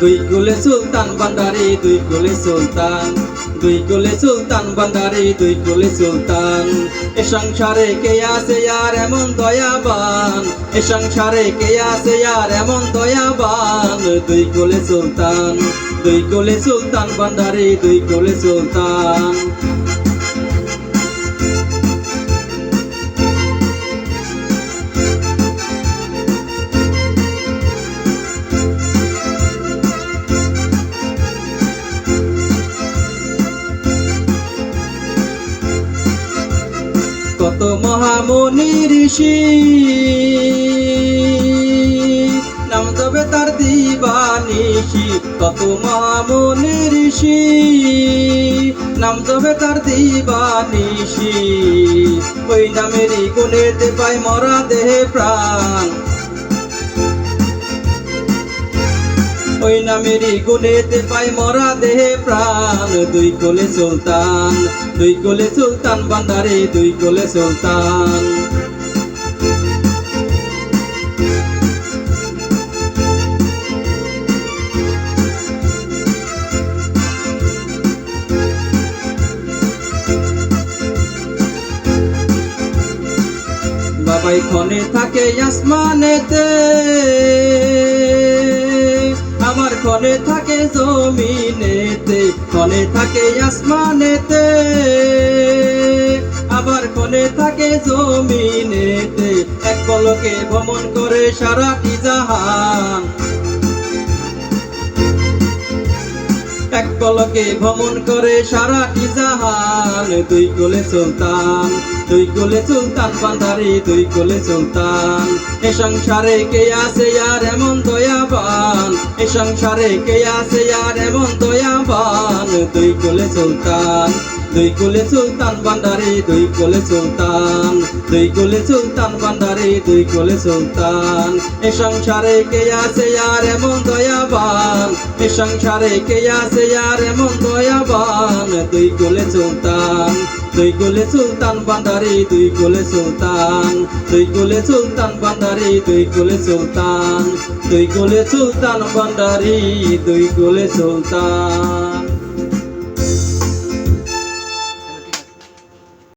দুই কুলে সুলতান বান্দারি, দুই কুলে সুলতান। দুই কুলে সুলতান বান্দারি, দুই কুলে সুলতান। এ সংসারে কে আছে আর এমন দয়াবান? এ সংসারে কে আছে আর এমন দয়াবান? দুই কুলে সুলতান, দুই কুলে সুলতান বান্দারি, দুই কুলে সুলতান। কত মহামনি ঋষি। নাম তবে তার দিবানিশি কত মহামনি ঋষি। নাম তবে তার দিবানিশি ওই নামেরই গুণেতে পায় মরা দেহে প্রাণ। ওই নামেরই গুণেতে পাই মরা দেহে প্রাণ। দুই কোলে সুলতান, দুই কোলে সুলতান বান্দারে, দুই কোলে সুলতান। বাবাই ক্ষণে থাকে আসমানেতে ক্ষণে থাকে জমিনেতে ক্ষণে থাকে আসমানেতে। আবার ক্ষণে থাকে জমিনেতে, এক পলকে ভ্রমণ করে সারাটি জাহান পলকে ভ্রমণ করে সারাটি জাহান? তুই কোলে সুলতান তুই কোলে সুলতান পান্ধারি তুই কোলে সুলতান। এ সংসারে কে আছে আর এমন দয়াবান? এ সংসারে কে আছে আর এমন দয়াবান? তুই কোলে সুলতান। দুই কোলে সুলতান বান্দারে দুই কোলে সুলতান দুই কোলে সুলতান বান্দারে দুই কোলে সুলতান এ সংসারে কে আছে আর এমন দয়াবান এ সংসারে কে আছে আর এমন দয়াবান দুই কোলে সুলতান দুই কোলে সুলতান বান্দারে দুই কোলে সুলতান দুই কোলে সুলতান বান্দারে দুই কোলে সুলতান দুই কোলে সুলতান বান্দারি দুই কোলে সুলতান